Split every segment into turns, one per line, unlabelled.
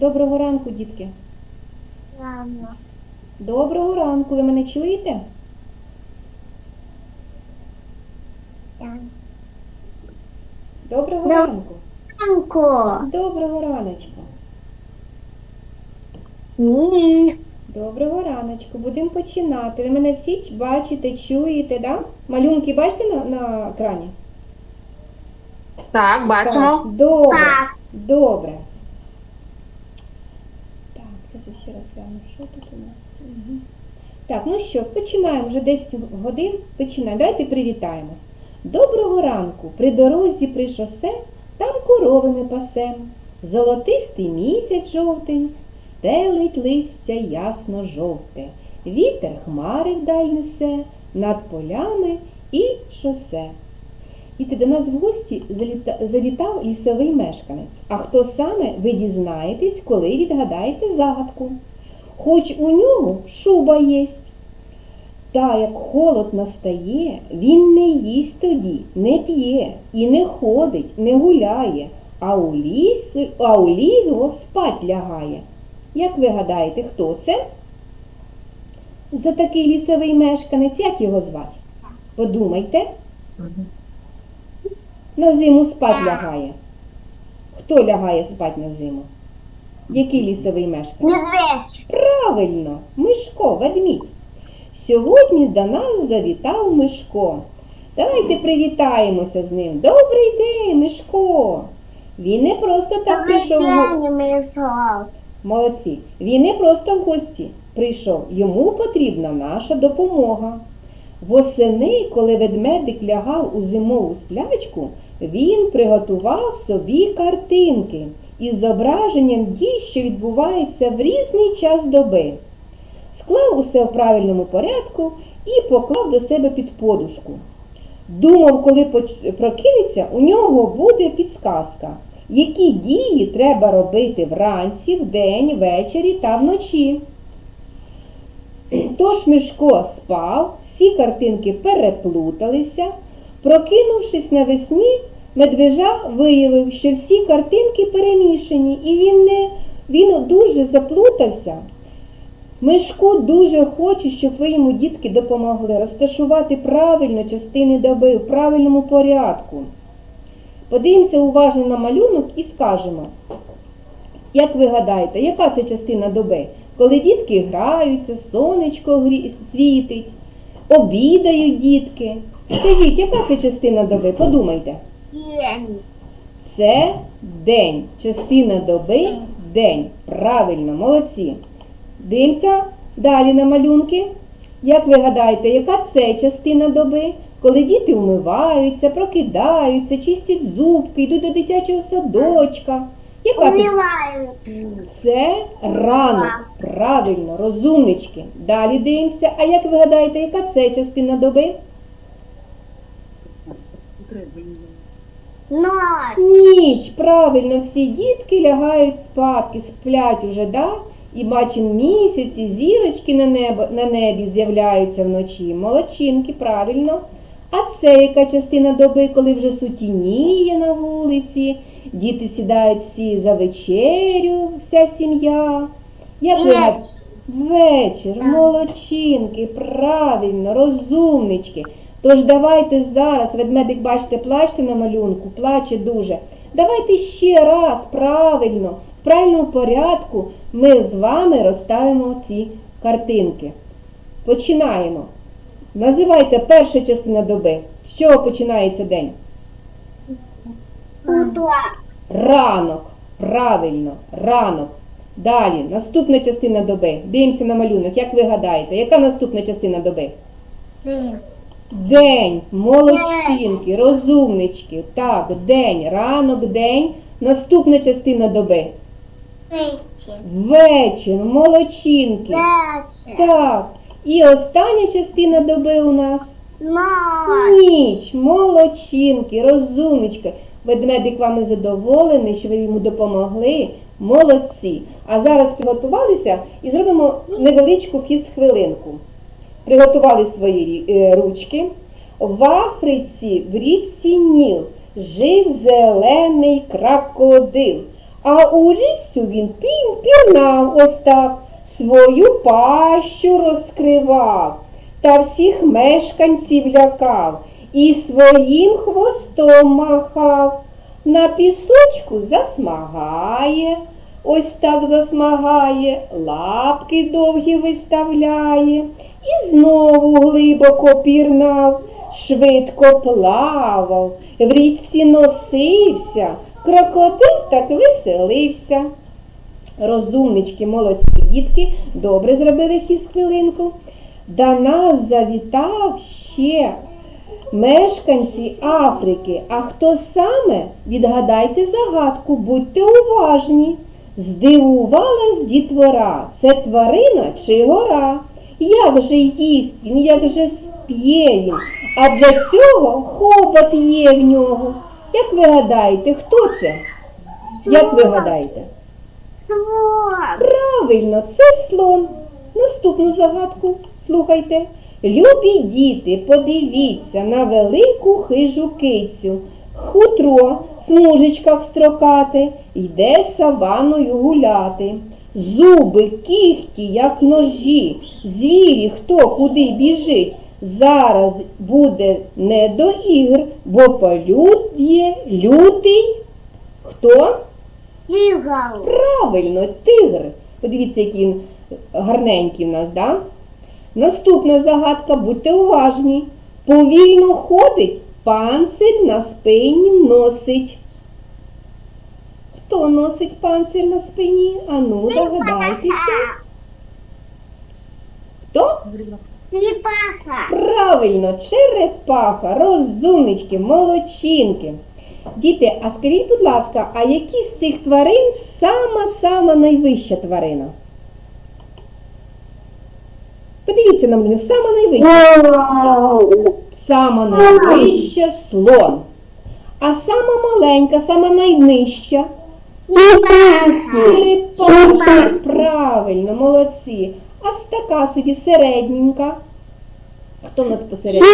Доброго ранку, дітки.
Ладно.
Доброго ранку. Ви мене чуєте?
Так.
Доброго
Да.
ранку.
Ранку.
Доброго раночку.
Ні.
Доброго раночку. Будемо починати. Ви мене всі бачите, чуєте, да? Малюнки бачите на, на екрані?
Так, бачимо.
Так, добре.
Так.
Добре. Так, зараз ще раз гляну, що тут у нас. Мгм. Так, ну що, починаємо. Вже 10 годин. Починаємо. Давайте привітаємось. Доброго ранку. При дорозі при шосе там корови ми пасем. Золотистий місяць жовтень стелить листя ясно жовте. Вітер хмари вдаль несе над полями і шосе. І ти до нас в гості завітав лісовий мешканець. А хто саме, ви дізнаєтесь, коли відгадаєте загадку. Хоч у нього шуба єсть. Та як холод настає, він не їсть тоді, не п'є і не ходить, не гуляє, а у ліс, а у лігво спать лягає. Як ви гадаєте, хто це? За такий лісовий мешканець, як його звати? Подумайте. На зиму спать лягає. Хто лягає спать на зиму? Який лісовий мешканець?
Медведь.
Правильно, Мишко, ведмідь. Сьогодні до нас завітав Мишко. Давайте привітаємося з ним. Добрий день, Мишко. Він не просто так
Добрий
прийшов.
день, мисок.
Молодці. Він не просто в гості прийшов. Йому потрібна наша допомога. Восени, коли ведмедик лягав у зимову сплячку, він приготував собі картинки із зображенням дій, що відбуваються в різний час доби. Склав усе в правильному порядку і поклав до себе під подушку. Думав, коли прокинеться, у нього буде підсказка, які дії треба робити вранці, вдень, ввечері та вночі. Тож Мишко спав, всі картинки переплуталися. Прокинувшись навесні, медвежа виявив, що всі картинки перемішані, і він, не, він дуже заплутався. Мишку дуже хочу, щоб ви йому, дітки, допомогли розташувати правильно частини доби в правильному порядку. Подивимося уважно на малюнок і скажемо, як ви гадаєте, яка це частина доби? Коли дітки граються, сонечко світить, обідають дітки. Скажіть, яка це частина доби? Подумайте.
День.
Це день. Частина доби день. Правильно, молодці. Дивимося далі на малюнки. Як ви гадаєте, яка це частина доби? Коли діти вмиваються, прокидаються, чистять зубки, йдуть до дитячого садочка. Яка це? Це ранок. Правильно, розумнички. Далі дивимося. А як ви гадаєте, яка це частина доби?
Ночь.
Ніч, правильно, всі дітки лягають спадки, сплять уже, да? І бачимо місяці, зірочки на, небо, на небі з'являються вночі. Молодчинки, правильно. А це яка частина доби, коли вже сутініє на вулиці, діти сідають всі за вечерю, вся сім'я. Як ви. Вечір, молодчинки, правильно, розумнички. Тож давайте зараз, ведмедик, бачите, плачте на малюнку, плаче дуже. Давайте ще раз правильно, в правильному порядку ми з вами розставимо ці картинки. Починаємо. Називайте перша частина доби. З чого починається день? Ранок. Правильно, ранок. Далі, наступна частина доби. Дивимося на малюнок. Як ви гадаєте, яка наступна частина доби?
День.
День, молодчинки, розумнички. Так, день, ранок, день. Наступна частина доби.
Вечер.
Вечір, молодчинки.
Вечер.
Так. І остання частина доби у нас.
Ночь.
Ніч, молодчинки, розумнички. Ведмедик вами задоволений, що ви йому допомогли. Молодці. А зараз приготувалися і зробимо невеличку фіз-хвилинку. Приготували свої е, ручки. В Африці в річці Ніл жив зелений крокодил. А у річцю він пірнав ось так, свою пащу розкривав, та всіх мешканців лякав, і своїм хвостом махав, на пісочку засмагає, ось так засмагає, лапки довгі виставляє, і знову глибоко пірнав, швидко плавав, в річці носився, крокодил так веселився. Розумнички, молодці дітки, добре зробили хіст хвилинку. До нас завітав ще мешканці Африки. А хто саме? Відгадайте загадку, будьте уважні. Здивувалась дітвора. Це тварина чи гора? Як же їсть він, як же сп'є він? А для цього хобот є в нього. Як ви гадаєте, хто це? Як ви гадаєте?
Слон.
Правильно, це слон. Наступну загадку слухайте. Любі діти, подивіться на велику хижу кицю. Хутро смужечках строкати, йде саваною гуляти. Зуби, кіхті, як ножі, звірі, хто куди біжить. Зараз буде не до ігр, бо полює лютий. Хто?
Тигр.
Правильно, тигр. Подивіться, який він гарненький в нас, да? Наступна загадка, будьте уважні. Повільно ходить, панцир на спині носить. Хто носить панцир на спині? Ану, догадайтеся. Хто?
Черепаха.
Правильно, черепаха, розумнички, молодчинки. Діти, а скажіть, будь ласка, а які з цих тварин сама-сама найвища тварина? Подивіться на мене, сама найвища. Сама найвища слон. А сама маленька, сама найнижча.
Черепаха.
Правильно, молодці. А така собі середненька. Хто в нас посередині?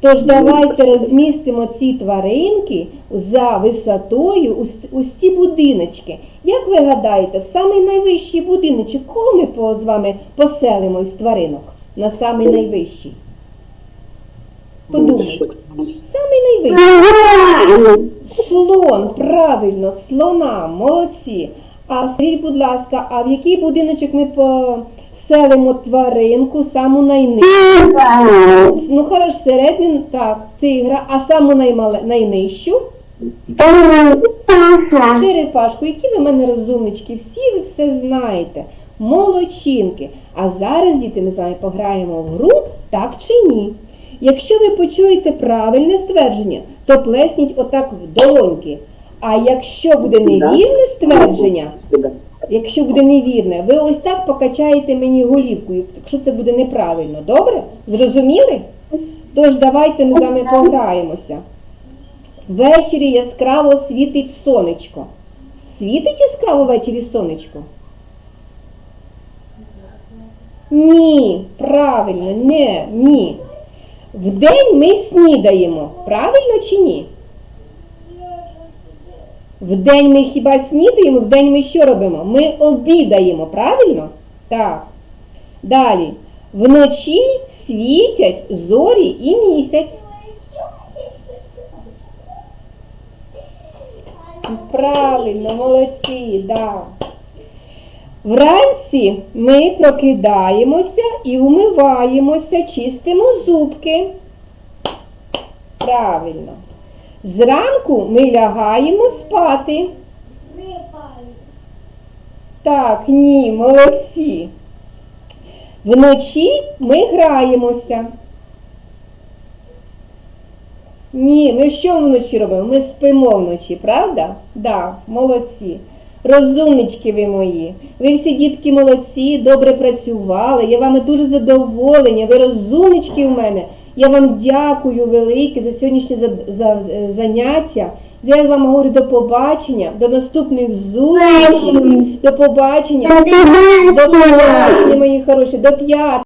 Тож давайте розмістимо ці тваринки за висотою ось ось ці будиночки. Як ви гадаєте, в самий найвищий будиночок, кого ми по- з вами поселимо із тваринок? На самий найвищий? Подумайте. Самий найвищий. Слон, правильно, слона, молодці. А скажіть, будь ласка, а в який будиночок ми поселимо тваринку, саму найнижчу? Ну, хорош, середню, так, тигра, а саму наймале, найнижчу? Черепашку, які ви мене розумнички, всі ви все знаєте. Молодчинки. А зараз, діти, ми з вами пограємо в гру так чи ні. Якщо ви почуєте правильне ствердження, то плесніть отак в долоньки. А якщо буде невірне ствердження, якщо буде невірне, ви ось так покачаєте мені голівкою, якщо це буде неправильно. Добре? Зрозуміли? Тож давайте ми з вами пограємося. Ввечері яскраво світить сонечко. Світить яскраво ввечері сонечко? Ні, правильно, не, ні. Вдень ми снідаємо, правильно чи ні? Вдень ми хіба снідаємо, вдень ми що робимо? Ми обідаємо, правильно? Так. Далі. Вночі світять зорі і місяць. Правильно, молодці, да. Вранці ми прокидаємося і умиваємося, чистимо зубки. Правильно. Зранку ми лягаємо спати. Так, ні, молодці. Вночі ми граємося. Ні, ми що вночі робимо? Ми спимо вночі, правда? Да, молодці. Розумнички ви мої. Ви всі дітки молодці, добре працювали. Я вами дуже задоволення. Ви розумнички в мене. Я вам дякую велике за сьогоднішнє за, за, е, заняття. Я вам говорю до побачення, до наступних зустрічей. До побачення. До побачення, мої хороші, до п'ят.